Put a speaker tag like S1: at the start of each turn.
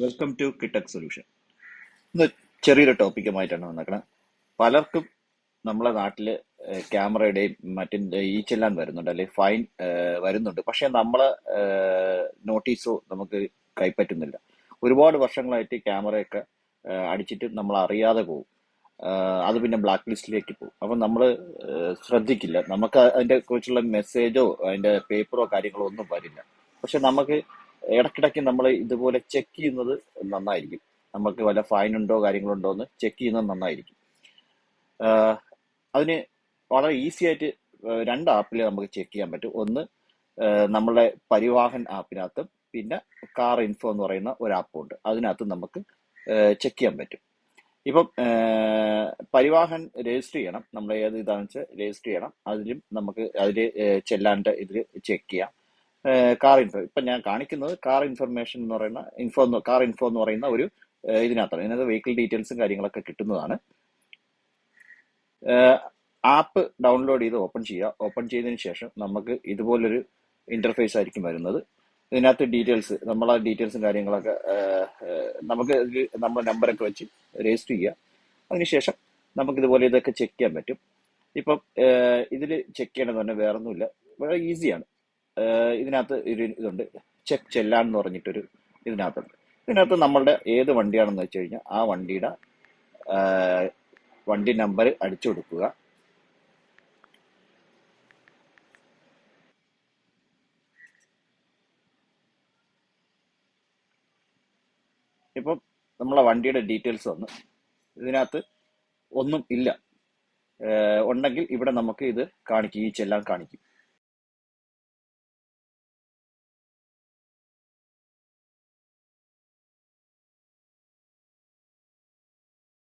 S1: Welcome to കിട്ടക് solution ഇന്ന് ചെറിയൊരു ടോപ്പിക്കുമായിട്ടാണ് വന്നേക്കണത് പലർക്കും നമ്മളെ നാട്ടിൽ ഏഹ് ക്യാമറയുടെയും മറ്റും ഈ ചെല്ലാൻ വരുന്നുണ്ട് അല്ലെങ്കിൽ ഫൈൻ വരുന്നുണ്ട്. പക്ഷെ നമ്മളെ നോട്ടീസോ നമുക്ക് കൈപ്പറ്റുന്നില്ല. ഒരുപാട് വർഷങ്ങളായിട്ട് ക്യാമറയൊക്കെ അടിച്ചിട്ട് നമ്മൾ അറിയാതെ പോകും. അത് പിന്നെ ബ്ലാക്ക് ലിസ്റ്റിലേക്ക് പോകും. അപ്പം നമ്മൾ ശ്രദ്ധിക്കില്ല. നമുക്ക് അതിന്റെ കുറിച്ചുള്ള മെസ്സേജോ അതിന്റെ പേപ്പറോ കാര്യങ്ങളോ ഒന്നും വരില്ല. പക്ഷെ നമുക്ക് ഇടയ്ക്കിടയ്ക്ക് നമ്മൾ ഇതുപോലെ ചെക്ക് ചെയ്യുന്നത് നന്നായിരിക്കും. നമുക്ക് വല്ല ഫൈൻ ഉണ്ടോ കാര്യങ്ങളുണ്ടോ എന്ന് ചെക്ക് ചെയ്യുന്നത് നന്നായിരിക്കും. അതിന് വളരെ ഈസി ആയിട്ട് രണ്ട് ആപ്പിൽ നമുക്ക് ചെക്ക് ചെയ്യാൻ പറ്റും. ഒന്ന് നമ്മളെ പരിവാഹൻ ആപ്പിനകത്തും പിന്നെ കാർ ഇൻഫോ എന്ന് പറയുന്ന ഒരു ആപ്പ് ഉണ്ട്. അതിനകത്ത് നമുക്ക് ചെക്ക് ചെയ്യാൻ പറ്റും. ഇപ്പം പരിവാഹൻ രജിസ്റ്റർ ചെയ്യണം. നമ്മൾ ഏത് ഇതാണെന്ന് വെച്ചാൽ രജിസ്റ്റർ ചെയ്യണം. അതിലും നമുക്ക് അതിൽ ചെല്ലാണ്ട് ഇതിൽ ചെക്ക് ചെയ്യാം. കാർ ഇൻഫോ ഇപ്പം ഞാൻ കാണിക്കുന്നത് കാർ ഇൻഫർമേഷൻ എന്ന് പറയുന്ന ഇൻഫോ കാർ ഇൻഫോ എന്ന് പറയുന്ന ഒരു ഇതിനകത്താണ്. ഇതിനകത്ത് വെഹിക്കിൾ ഡീറ്റെയിൽസും കാര്യങ്ങളൊക്കെ കിട്ടുന്നതാണ്. ആപ്പ് ഡൗൺലോഡ് ചെയ്ത് ഓപ്പൺ ചെയ്യുക. ഓപ്പൺ ചെയ്തതിന് ശേഷം നമുക്ക് ഇതുപോലൊരു ഇന്റർഫേസ് ആയിരിക്കും വരുന്നത്. ഇതിനകത്ത് ഡീറ്റെയിൽസ് നമ്മളെ ഡീറ്റെയിൽസും കാര്യങ്ങളൊക്കെ നമുക്ക് നമ്മുടെ നമ്പറൊക്കെ വെച്ച് രജിസ്റ്റർ ചെയ്യുക അതിനുശേഷം നമുക്ക് ഇതുപോലെ ഇതൊക്കെ ചെക്ക് ചെയ്യാൻ പറ്റും. ഇപ്പം ഇതിൽ ചെക്ക് ചെയ്യണമെന്ന് പറഞ്ഞാൽ വേറൊന്നുമില്ല. വളരെ ഈസിയാണ് ഇതിനകത്ത് ഒരു ഇതുണ്ട്. ചെക്ക് ചെല്ലാൻ എന്ന് പറഞ്ഞിട്ടൊരു ഇതിനകത്തുണ്ട്. ഇതിനകത്ത് നമ്മളുടെ ഏത് വണ്ടിയാണെന്ന് വെച്ച് കഴിഞ്ഞാൽ ആ വണ്ടിയുടെ വണ്ടി നമ്പർ അടിച്ചു കൊടുക്കുക. ഇപ്പം നമ്മളെ വണ്ടിയുടെ ഡീറ്റെയിൽസ് വന്ന് ഇതിനകത്ത് ഒന്നും ഇല്ല. ഉണ്ടെങ്കിൽ ഇവിടെ നമുക്ക് ഇത് കാണിക്കും ഈ ചെല്ലാൻ കാണിക്കും.